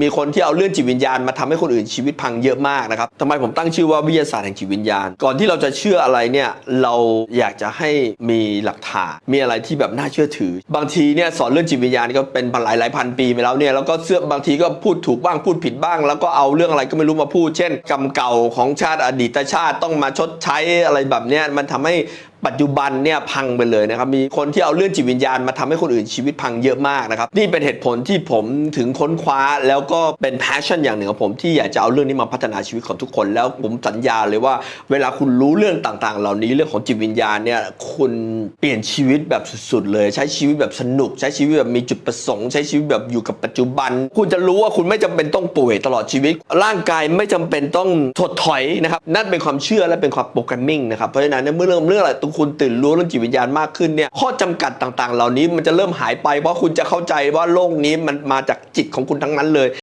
มีคนที่เอาเรื่องจิตวิญญาณมาทำให้คนอื่นชีวิตพังเยอะมากนะครับทำไมผมตั้งชื่อว่าวิทยาศาสตร์แห่งจิตวิญญาณ ก่อนที่เราจะเชื่ออะไรเนี่ยเราอยากจะให้มีหลักฐานมีอะไรที่แบบน่าเชื่อถือ บางทีเนี่ยสอนเรื่องจิตวิญญาณก็เป็นหลายหลายพันปีมาแล้วเนี่ยแล้วก็เสื้อบางทีก็พูดถูกบ้างพูดผิดบ้าง แล้วก็เอาเรื่องอะไรก็ไม่รู้มาพูด เช่น กรรมเก่าของชาติอดีตชาติต้องมาชดใช้อะไรแบบเนี้ยมันทำให้ ปัจจุบันเนี่ยพังไปเลยนะครับมีคนที่เอาเรื่องจิตวิญญาณมาทำให้คนอื่นชีวิตพังเยอะมากนะครับนี่เป็นเหตุผลที่ผมถึงค้นคว้าแล้วก็เป็น passion อย่างหนึ่งของผมที่อยากจะเอาเรื่องนี้มาพัฒนาชีวิตของทุกคน แล้วผมสัญญาเลยว่า เวลาคุณรู้เรื่องต่างๆ เหล่านี้เรื่องของจิตวิญญาณเนี่ยคุณเปลี่ยนชีวิตแบบสุดๆ เลย ใช้ชีวิตแบบสนุก ใช้ชีวิตแบบมีจุดประสงค์ ใช้ชีวิตแบบอยู่กับปัจจุบัน คุณจะรู้ว่าคุณไม่จำเป็นต้องป่วยตลอดชีวิต ร่างกายไม่จำเป็นต้องถดถอยนะครับนั่นเป็นความเชื่อและเป็นความโปรแกรมมิ่งนะครับเพราะฉะนั้นเมื่อเรื่องเรื่องอะไรคุณตื่นรู้เรื่องจิตวิญญาณมากขึ้นเนี่ยข้อจำกัดต่าง ๆ เหล่านี้มันจะเริ่มหายไปเพราะคุณจะเข้าใจว่าโลกนี้มันมาจากจิตของคุณทั้งนั้นเลย